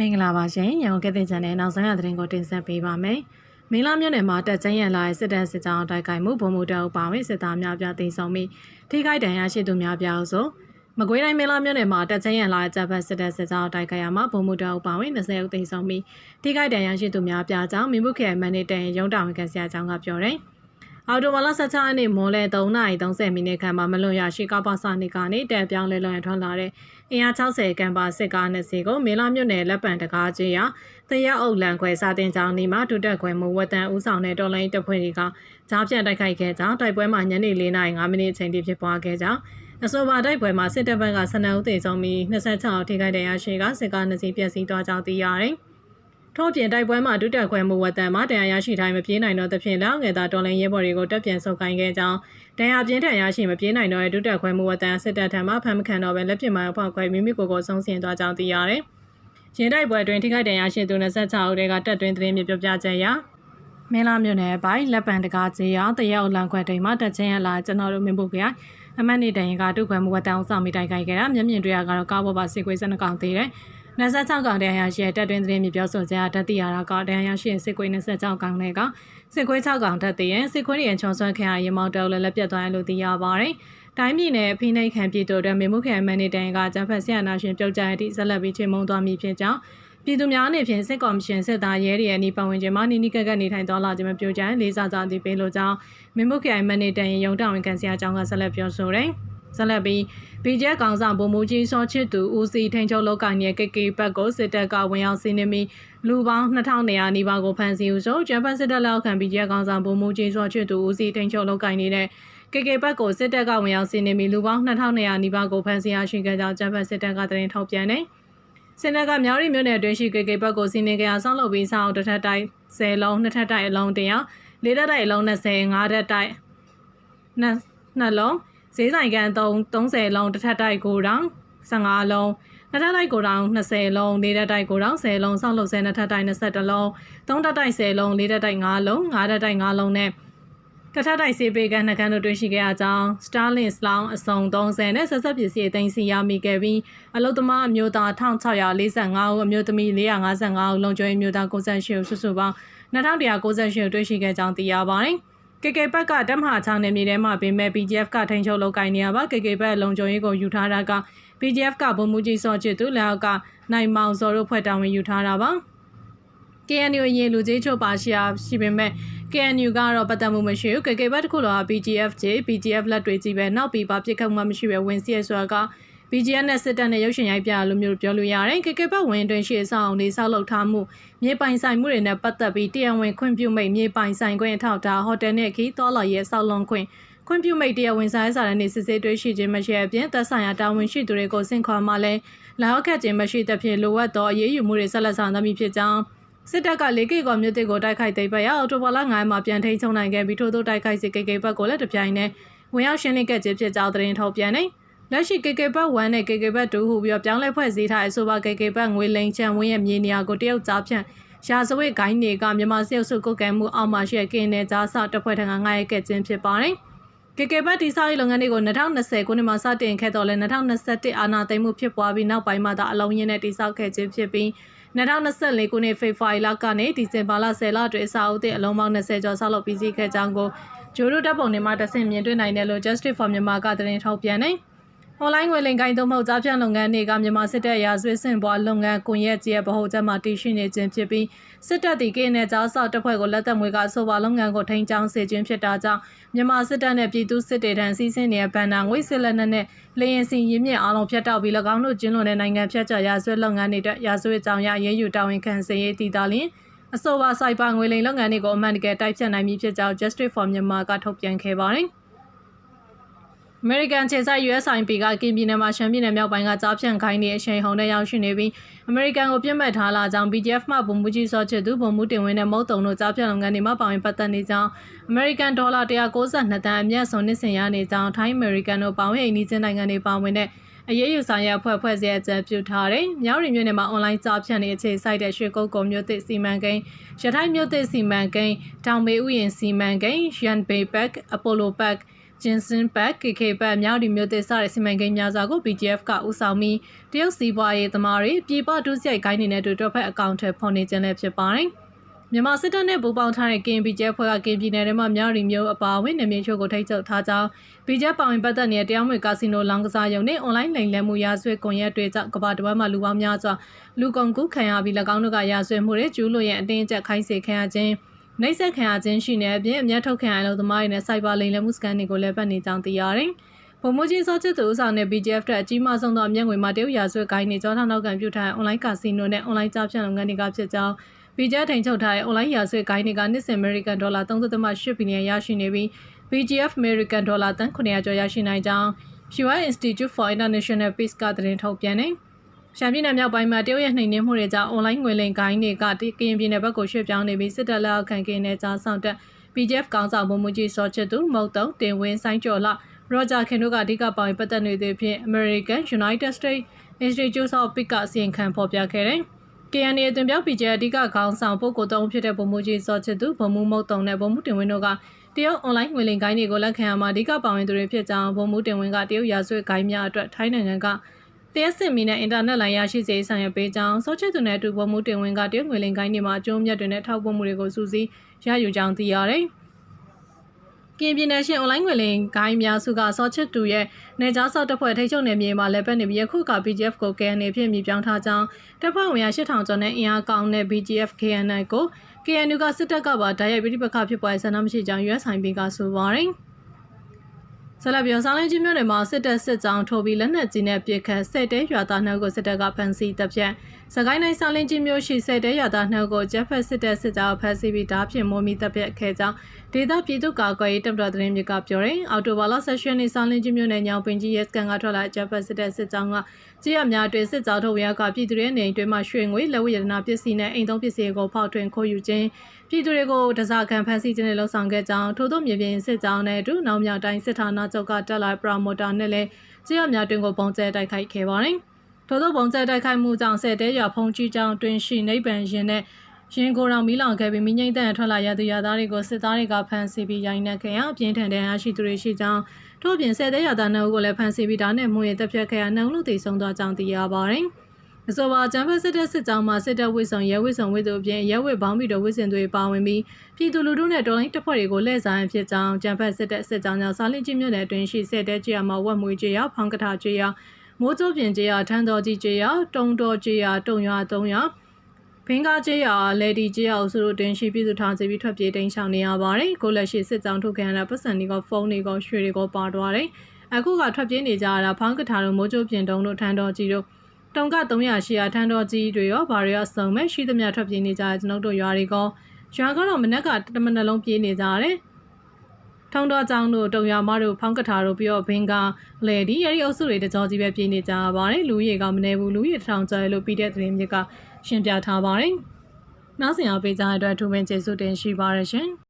မင်္ဂလာပါရှင်ရန်ကုန်ကတဲ့ချန်နယ်နောက်ဆုံးရသတင်းကိုတင်ဆက်ပေးပါမယ်။မင်းလာမြို့နယ်မှာတက်ချမ်းရန်လာတဲ့စစ်တပ်စစ်ကြောင်းတိုက်ခိုက်မှုဗုံမှုတောက်ပါဝင်စစ်သားများပြသိမ်းဆောင်ပြီးထိခိုက်ဒဏ်ရာရှိသူများပြအောင်ဆိုမကွေးတိုင်းမင်းလာမြို့နယ်မှာတက်ချမ်းရန်လာတဲ့တပ်ဖက်စစ်တပ်စစ်ကြောင်းတိုက်ခိုက်ရမှာဗုံမှုတောက်ပါဝင်20ဦးသိမ်းဆောင်ပြီးထိခိုက်ဒဏ်ရာရှိသူများပြကြောင်းမိမှုခေမန်နေတန်ရုံးတောင်ဝန်ခံဆရာကျောင်းကပြောတယ်။ အော်တိုဘာလ16ရက်နေ့မိုးလဲ3:30မိနစ်ခန့်မှာမလွန်ရရှိကပ္ပစနိကနေတက်ပြောင်းလဲလွန်ထွက်လာတဲ့အင်အား60ကံပါစစ်ကားနှစ်စီးကိုမေလာမြို့နယ်လက်ပံတကားကြီးရာတရအုပ်လန်ခွဲစာတင်ကြောင်းဒီမှာဒုတက်ခွဲမှုဝတ်တန်ဦးဆောင်တဲ့တော်လိုင်းတပ်ဖွဲ့တွေကကြားပြန့်တိုက်ခိုက်ခဲ့ကြောင်းတိုက်ပွဲမှာညနေ4:05မိနစ်အချိန်ထိဖြစ်ပွားခဲ့ကြောင်းအဆိုပါတိုက်ပွဲမှာစစ်တပ်ဘက်က12ဦးသေဆုံးပြီး26ဦးထိခိုက်ဒဏ်ရာရှိကစစ်ကားနှစ်စီးပျက်စီးသွားကြောင်းသိရတယ်။ ထို့ပြင်တိုက်ပွဲမှာဒုတက်ခွဲမှုဝတ်တန်မှာတရားရရှိတိုင်းမပြေးနိုင်တော့သဖြင့်လောက်ငယ်သားတော်လိုင်းရဲဘော်တွေကိုတပ်ပြန်ဆုတ်ကိုင်းခဲ့ကြောင်းတရားပြင်းထန်ရရှိမပြေးနိုင်တော့တဲ့ဒုတက်ခွဲမှုဝတ်တန်စစ်တပ်ထံမှဖမ်းမခံတော့ပဲလက်ပြမိုင်ဖောက်ခွဲမိမိကိုယ်ကိုဆုံးဆင်သွားကြောင်းသိရတယ်။ရင်တိုက်ပွဲအတွင်းထိခိုက်ဒဏ်ရာရှိသူ26ဦးတွေကတပ်တွင်းသတင်းမျိုးပြပြချက်ရမင်းလာမြို့နယ်ပိုင်းလက်ပံတကားကြီးရတရက်အလံခွဲတိမ်မှာတက်ချင်းရလာကျွန်တော်တို့မြင်ဖို့ကြအမတ်နေတိုင်ကတုခွဲမှုဝတ်တန်အောင်ဆောင်မိတိုက်ခိုက်ခဲ့တာမျက်မြင်တွေ့ရကတော့ကားပေါ်ပါစစ်ခွေးစနကောင်သေးတယ်။ 26ကောင်တရားရရှိတဲ့တပ်တွင်းသတင်းမြေပြောဆိုကြတတိယရာကတရားရရှိစစ်ကွေး26ကောင်တွေကစစ်ကွေး6ကောင်တက်တဲ့စစ်ကွေးရန်ချောဆွမ်းခံရရေမောက်တောက်လည်းလက်ပြတ်သွားတယ်လို့သိရပါတယ်။တိုင်းပြည်နယ်ဖိနှိပ်ခံပြည်တို့တဲ့မေမှုခံမန်နေတိုင်ကဂျဖက်ဆရာနာရှင်ပြုတ်ကြတဲ့အထိဆက်လက်ပြီးချိန်မုံသွားမိဖြစ်ကြောင်းပြည်သူများအနေဖြင့်စစ်ကော်မရှင်စစ်သားရဲတွေရဲ့ဤပတ်ဝန်းကျင်မှာနီနီကက်ကက်နေထိုင်သွားလာခြင်းမပြုကြမ်းလေးစားစွာတည်ပေးလိုကြောင်းမေမှုခံမန်နေတိုင်ရုံတောင်ဝန်ခံဆရာကျောင်းကဆက်လက်ပြောဆိုတယ်။ဆက်လက်ပြီး BJ ကောင်ဆောင်ဗိုလ်မှူးကြီးစောချစ်သူ ဦးစီးထိန်ချုပ်လောက်ကိုင်းရဲ့ KK ဘက်ကိုစစ်တပ်ကဝင်ရောက်စီးနင်းပြီးလူပေါင်း2200နီးပါးကိုဖမ်းဆီးဦးဆိုဂျပန်စစ်တပ်လက်ခံ BJ ကောင်ဆောင်ဗိုလ်မှူးကြီးစောချစ်သူဦးစီးထိန်ချုပ်လောက်ကိုင်းနေတဲ့ KK ဘက်ကိုစစ်တပ်ကဝင်ရောက်စီးနင်းပြီးလူပေါင်း2200နီးပါးကိုဖမ်းဆီးရရှိခဲ့ကြောင်းဂျပန်စစ်တပ်ကသတင်းထုတ်ပြန်တယ်စင်နကမြောက်ရီမြို့နယ်အတွင်းရှိ KK ဘက်ကိုစီးနင်းကြအောင်ဆောင်းလုပ်ပြီးဆောင်းတစ်ထပ်တိုက်10လုံးနှစ်ထပ်တိုက်အလုံး100လေးထပ်တိုက်အလုံး20 5ထပ်တိုက်နှလုံး ဈေးဆိုင်ကန်3 30လုံးတစ်ထပ်တိုက်ကိုတောင်15လုံးနှစ်ထပ်တိုက်ကိုတောင်20လုံးလေးထပ်တိုက်ကိုတောင်10လုံးဆောက်လုပ်ဆဲနှစ်ထပ်တိုက်21လုံးသုံးထပ်တိုက်10လုံးလေးထပ်တိုက်5လုံး5ထပ်တိုက်5လုံးနဲ့တထတိုက်စေပေကန်နှကန်းတို့တွေ့ရှိခဲ့အကြောင်း Starlink Slown အစုံ30နဲ့ဆက်ဆက်ပစ္စည်းအသိမ်းစီရမိခဲ့ပြီးအလုသမားအမျိုးသား1645ဦးအမျိုးသမီး455ဦးလုံခြုံရေးမျိုးသား98ဦးစုစုပေါင်း2198ဦးတွေ့ရှိခဲ့ကြောင်းသိရပါတယ်။ KK ဘက်ကတမဟာချောင်းနယ်မြေထဲမှာပင်မဲ့ BGF ကထိန်းချုပ်လုပ်ကိုင်နေရပါ KK ဘက်လုံခြုံရေးကိုယူထားတာက BGF ကဗိုလ်မှူးကြီးစောချစ်သူလက်အောက်ကနိုင်မောင်စောတို့ဖွဲ့တာဝန်ယူထားတာပါ KNU ရေလူကြီးချုပ်ပါရှိရှိပေမဲ့ KNU ကတော့ပတ်သက်မှုမရှိဘူး KK ဘက်တစ်ခုလောက BGF ကြီး BGF လက်တွေကြီးပဲနောက်ပြီးပါပြစ်ခတ်မှမရှိပဲဝင်စီရဆိုတာက BGN နဲ့စစ်တပ်နဲ့ရုပ်ရှင်ရိုက်ပြလိုမျိုးပြောလို့ရတယ်။ KK ဘက်ဝင်တွင်ရှေ့ဆောင်နေဆောက်လုပ်ထားမှုမြေပိုင်ဆိုင်မှုတွေနဲ့ပတ်သက်ပြီးတရားဝင်ခွင့်ပြုမိတ်မြေပိုင်ဆိုင်ခွင့်အထောက်အထားဟိုတယ်နဲ့ခီးတော်လာရဲ့ဆောက်လုံခွင့်ခွင့်ပြုမိတ်တရားဝင်ဆိုင်စာရင်းနဲ့စစ်ဆေးတွေ့ရှိခြင်းမရှိအပြင်သက်ဆိုင်ရာတာဝန်ရှိသူတွေကိုဆင့်ခေါ်မှလည်းလာရောက်ခဲ့ခြင်းမရှိသဖြင့်လိုအပ်သောအရေးယူမှုတွေဆက်လက်ဆောင်သမိဖြစ်ကြောင်းစစ်တပ်ကလေကေကောမြို့တစ်ကိုတိုက်ခိုက်သိမ်းပိုက်ရအော်တိုဘာလ9မှာပြန်ထိန်းချုပ်နိုင်ခဲ့ပြီးထို့သောတိုက်ခိုက်စစ်ကေကေဘက်ကိုလည်းတပြိုင်နက်ဝင်ရောက်ရှင်းလင်းခဲ့ခြင်းဖြစ်ကြောင်းသတင်းထုတ်ပြန်နေ။ လက်ရှိ KK ဘတ်1နဲ့ KK ဘတ်2ဟူပြီးတော့ပြောင်းလဲဖွဲ့စည်းထားတဲ့အဆိုပါ KK ဘတ်ငွေလိန်ချန်ဝင်းရဲ့မြေနေရာကိုတရုတ်ကြားဖြန့်ရာဇဝတ်ဂိုင်းတွေကမြန်မာစစ်အုပ်စုကုတ်ကဲမှုအောက်မှာရှိတဲ့ကင်းနယ်ကြားဆောက်တပ်ဖွဲ့ထံကငှားရခဲ့ခြင်းဖြစ်ပါတယ်။ KK ဘတ်ဒီစာရေးလုပ်ငန်းတွေကို2020ခုနှစ်မှာစတင်ခဲ့တော့လဲ2021အာဏာသိမ်းမှုဖြစ်ပွားပြီးနောက်ပိုင်းမှာသာအလုံးရင်းနဲ့တိစောက်ခဲ့ခြင်းဖြစ်ပြီး2024ခုနှစ်ဖေဖော်ဝါရီလကနေဒီဇင်ဘာလ10လအတွင်းအစာအုပ်အလုံးပေါင်း20ကျော်ဆောက်လုပ်ပြီးစီးခဲ့ကြောင်းကိုဂျိုးတို့တပ်ပုံတွေမှာတဆင့်မြင်တွေ့နိုင်တယ်လို့ Justice for Myanmar ကသတင်းထုတ်ပြန်နေတယ်။ online ငွေလိမ်ကိုင်းသုံးမှုကြားဖြန့်လုပ်ငန်းတွေကမြန်မာစစ်တပ်ရာဇဝတ်စင်ပွားလုပ်ငန်းကွန်ရက်ကြီးရဲ့ဗဟိုချက်မှတည်ရှိနေခြင်းဖြစ်ပြီးစစ်တပ်တီကင်းနဲ့ကြားဆောက်တပ်ဖွဲ့ကိုလက်သက်မွေကဆိုပါလုပ်ငန်းကိုထိန်းချောင်းစေခြင်းဖြစ်တာကြောင့်မြန်မာစစ်တပ်နဲ့ပြည်သူစစ်တေထံစီးဆင်းနေတဲ့ဗန်နာငွေစစ်လက်နက်နဲ့လေရင်စီရင်းမြစ်အားလုံးဖျက်တောက်ပြီး၎င်းတို့ကျင်းလွန်တဲ့နိုင်ငံဖျက်ချရာဇဝတ်လုပ်ငန်းတွေအတွက်ရာဇဝတ်ကြောင်ရရေးယူတာဝန်ခံစေရေးတည်တာလျင်အဆိုပါစိုက်ပါငွေလိမ်လုပ်ငန်းတွေကိုအမှန်တကယ်တိုက်ဖြတ်နိုင်မည်ဖြစ်ကြောင်း Justice for Myanmar ကထုတ်ပြန်ခဲ့ပါတယ်။ American ခြေဆိုင် USIP ကကင်ပြည်နယ်မှာရှမ်းပြည်နယ်မြောက်ပိုင်းကကြားဖြန့်ခိုင်းနေအချိန်ဟုန်နဲ့ရောက်ရှိနေပြီး American ကိုပြစ်မှတ်ထားလာကြောင်း BGF မှဗိုလ်မှူးကြီးစောချစ်သူဗိုလ်မှူးတင်ဝင်းနဲ့မုတ်တုံတို့ကြားဖြန့်လုပ်ငန်းတွေမှာပါဝင်ပတ်သက်နေကြောင်း American ဒေါ်လာ192တန်အမြတ်ဆုံးနှစ်စဉ်ရနေကြောင်းထိုင်း American တို့ပါဝင်အိန္ဒိချင်းနိုင်ငံတွေပါဝင်တဲ့အရေးယူဆိုင်ရအဖွဲ့ဖွဲ့စည်းအကြံပြုထားတယ်။မြောက်ရီမြို့နယ်မှာအွန်လိုင်းကြားဖြန့်နေအခြေစိုက်တဲ့ရွှေကုတ်ကုံမြို့သစ်စီမံကိန်းရထိုင်းမြို့သစ်စီမံကိန်းတောင်မေဥယျင်စီမံကိန်းရန်ဘေဘက်အပိုလိုဘက် ဂျင်စင်ဘတ် KK ဘတ်မြောက်ဒီမျိုးသစ်စတဲ့စီမံကိန်းများစွာကို BGF ကဦးဆောင်ပြီးတရုတ်စီးပွားရေးသမားတွေပြည်ပဒုစရိုက်ကိုင်းနေတဲ့တူတော့ဖက်အကောင့်ထဲဖော်နေခြင်းလည်းဖြစ်ပါတယ်။မြန်မာစစ်တပ်နဲ့ပူးပေါင်းထားတဲ့ KNBJ ဖွဲ့က KN ပြည်နယ်ထဲမှာမြောက်ဒီမျိုးအပါအဝင်နေမြေချို့ကိုထိတ်ချုပ်ထားကြောင်း BGF ပါဝင်ပတ်သက်နေတဲ့တရားမဝင်ကာစီနိုလောင်းကစားရုံနဲ့ online လိမ်လည်မှုရာဇဝတ်ကွန်ရက်တွေကြောင့်ကမ္ဘာတစ်ဝန်းမှာလူပေါင်းများစွာလူကုန်ကူးခံရပြီး၎င်းတို့ကရာဇဝတ်မှုတွေကျူးလွန်ရန်အတင်းအကျပ်ခိုင်းစေခံရခြင်း နှိပ်စက်ခံရခြင်းရှိနေအပြင်အမျက်ထုတ်ခံရတဲ့သမားတွေနဲ့စိုက်ဘာလိမ်လည်မှုစကန်တွေကိုလည်းပတ်နေကြောင်းသိရတယ်။ဗိုလ်မှူးကြီးစောချစ်သူဦးဆောင်တဲ့ BGF တက်အကြီးမားဆုံးသောအမျက်ငွေမှာတရုတ်ရာဇဝတ်ကိုင်းနေကြောထောက်နောက်ကန်ပြုထားတဲ့ online ကာစီနိုနဲ့ online ကြားဖြတ်လုပ်ငန်းတွေကဖြစ်ကြောင်း BGF ထိန်ချုပ်ထားတဲ့ online ရာဇဝတ်ကိုင်းတွေကနှစ်စဉ် American ဒေါ်လာ3.8ဘီလီယံရရှိနေပြီး BGF American ဒေါ်လာတန်900ကျော်ရရှိနိုင်ကြောင်း UI Institute for International Peace ကသတင်းထုတ်ပြန်နေ ရှမ်းပြည်နယ်မြောက်ပိုင်းမှာတရုတ်ရဲ့နှိမ်နင်းမှုတွေကြောင့် online ငွေလိမ်ကိုင်းတွေကကရင်ပြည်နယ်ဘက်ကိုရွှေ့ပြောင်းနေပြီးစစ်တပ်လက်အောက်ခံကင်းနဲ့ကြားဆောင်တက် BGF ကောင်းဆောင်ဗိုလ်မှူးကြီးစောချစ်သူမုတ်တုံတင်ဝင်းဆိုင်ကျော်လာရောဂျာခင်တို့ကအဓိကပါဝင်ပတ်သက်နေတဲ့အဖြစ် American United States Institute of Peace ကအစီရင်ခံဖော်ပြခဲ့တယ်။ KNA အသွင်ပြောက် BGF အဓိကခေါင်းဆောင်ပုဂ္ဂိုလ်သုံးဖြစ်တဲ့ဗိုလ်မှူးကြီးစောချစ်သူဗိုလ်မှူးမုတ်တုံနဲ့ဗိုလ်မှူးတင်ဝင်းတို့ကတရုတ် online ငွေလိမ်ကိုင်းတွေကိုလက်ခံရမှာအဓိကပါဝင်သူတွေဖြစ်ကြောင်းဗိုလ်မှူးတင်ဝင်းကတရုတ်ရာဇဝတ်ကိုင်းများအတွက်ထိုင်းနိုင်ငံက တရားစစ်မီနဲ့အင်တာနက်လိုင်းရရှိစေဆောင်ရွက်ပေးကြောင်းစောချစ်သူနဲ့အတူဗိုလ်မှူးတင်ဝင်းကတရုတ်ငွေလိမ်ကိုင်းတွေမှာအကျိုးမြတ်တွေနဲ့ထောက်ပို့မှုတွေကိုစူးစီးရယူကြောင်းသိရတယ်။ကင်ပြည်နယ်ရှင် online ငွေလိမ်ဂိုင်းများစုကစောချစ်တူရဲ့နေကြားဆောက်တပ်ဖွဲ့ထိချုပ်နယ်မြေမှာလည်းပတ်နေပြီးယခုက BGF ကို KNA ဖြစ်မြည်ပြောင်းထားကြောင်းတပ်ဖွဲ့ဝင်ရ8000ကျော်နဲ့အင်အားကောင်းတဲ့ BGF KNI ကို KNU ကစစ်တပ်ကပါဓာတ်ရိုက်ပြိပခဖြစ်ပွားဆန္ဒမရှိကြောင်း USIP ကဆိုပါတယ်။ ဆလပြောဆောင်လင်းချင်းမြို့နယ်မှာစစ်တပ်စစ်ကြောင်းထိုးပြီးလက်နက်ကြီးနဲ့ပစ်ခတ်စစ်တဲရွာသားနှုတ်ကိုစစ်တပ်ကဖမ်းဆီးတပ်ဖြတ် စကိုင်းတိုင်းဆောင်လင်းချင်းမြို့ရှိစစ်တဲရွာသားနှုတ်ကိုဂျက်ဖက်စစ်တပ်စစ်ကြောင်းဖမ်းဆီးပြီးဓာဖြင့်မိုးမီတပ်ဖြတ်ခဲ့ကြောင်းဒေသပြည်သူ့ကာကွယ်ရေးတပ်တော်သတင်းမြစ်ကပြောရင်အော်တိုဘာလဆက်ရှင်နေဆောင်လင်းချင်းမြို့နယ်ညောင်ပင်ကြီးရဲစကန်ကထွက်လာဂျက်ဖက်စစ်တပ်စစ်ကြောင်းကကြေးရများတွင်စစ်ကြောင်းထုတ်ဝရကပြည်သူတွေနေတွင်မှရွှေငွေလက်ဝရတနာပစ္စည်းနဲ့အိမ်သုံးပစ္စည်းကိုဖောက်ထွင်းခိုးယူခြင်းပြည်သူတွေကိုတစားခံဖမ်းဆီးခြင်းနဲ့လှုံ့ဆော်ခဲ့ကြောင်းထို့သောမြေပြင်စစ်ကြောင်းနဲ့အတူနောက်မြောက်တိုင်းစစ်ဌာနချုပ်ကတက်လာပရမိုတာနဲ့လည်းကြေးရများတွင်ကိုပုံကျဲတိုက်ခိုက်ခဲ့ပါတယ်။ ထို့သောပုံကျဲတိုက်ခိုက်မှုကြောင့်ဆယ်တဲရွာဖုန်ကြီးကျောင်းတွင်ရှိနိဗ္ဗာန်ရင်နဲ့ရင်ကိုယ်တော်မီးလောင်ခဲ့ပြီးမိငိမ့်တန်ထွက်လာရသူရသားတွေကိုစစ်သားတွေကဖမ်းဆီးပြီးရိုင်းနှက်ခဲ့ရအပြင်းထန်တဲ့အရှိသူတွေရှိကြောင်းထို့ပြင်ဆယ်တဲ့ရသားနှုတ်ကိုလည်းဖမ်းဆီးပြီးဒါနဲ့မှုရင်တပ်ဖြတ်ခဲ့ရနှုံလို့တည်ဆုံသွားကြောင်းသိရပါတယ်။အဆိုပါဂျမ်ဘတ်စစ်တပ်စစ်ကြောင်းမှာစစ်တပ်ဝစ်ဆောင်ရဲဝစ်ဆောင်ဝစ်တို့အပြင်ရဲဝစ်ဘောင်းပြီးတော့ဝစ်စင်တွေပါဝင်ပြီးပြည်သူလူထုနဲ့တော်လိုင်းတပ်ဖွဲ့တွေကိုလှည့်စားရဖြစ်ကြောင်းဂျမ်ဘတ်စစ်တပ်စစ်ကြောင်းကြောင့်စာလင်းချင်းမြို့နယ်အတွင်းရှိစစ်တဲကြေးရမှာဝက်မွေးကြေးရဖောင်းကထာကြေးရ မိုးကျိုးပြင်ကြေးရထန်းတော်ကြီးကြေးရတုံတော်ကြေးရတုံရွာ3ရွာဖင်ကားကျေးရွာလေဒီကျေးရွာဆိုတို့တင်ရှိပြည်သူထောင်စီပြီးထွက်ပြေးတိမ်းရှောင်နေရပါတယ်။ကိုလက်ရှိစစ်ကြောင်းထုတ်ခံရတဲ့ပတ်စံတွေကဖုန်းတွေကရွှေတွေကပါသွားတယ်။အခုကထွက်ပြေးနေကြတာဖောင်းကထာတို့မိုးကျိုးပြင်တုံတို့ထန်းတော်ကြီးတို့တုံက300ရှိရာထန်းတော်ကြီးတွေရောဘာတွေရောစုံမဲ့ရှိသမျှထွက်ပြေးနေကြတဲ့ကျွန်ုပ်တို့ရွာတွေကရွာကတော့မနက်ကတမနက်လုံးပြေးနေကြတယ်။ ထုံတော်ကြောင်တို့တုံရမတို့ဖောင်းကထာတို့ပြီးတော့ဘင်္ဂလေဒီရဒီအုပ်စုတွေတကြောကြီးပဲပြေးနေကြပါတယ်လူကြီးကမနေဘူးလူကြီးထောင်ကျဲလို့ပြီးတဲ့သတင်းမြစ်ကရှင်းပြထားပါတယ်။နောက်ဆင်အောင်ပေးကြတဲ့အတွက်ထူးပင်ကျေးဇူးတင်ရှိပါရရှင်။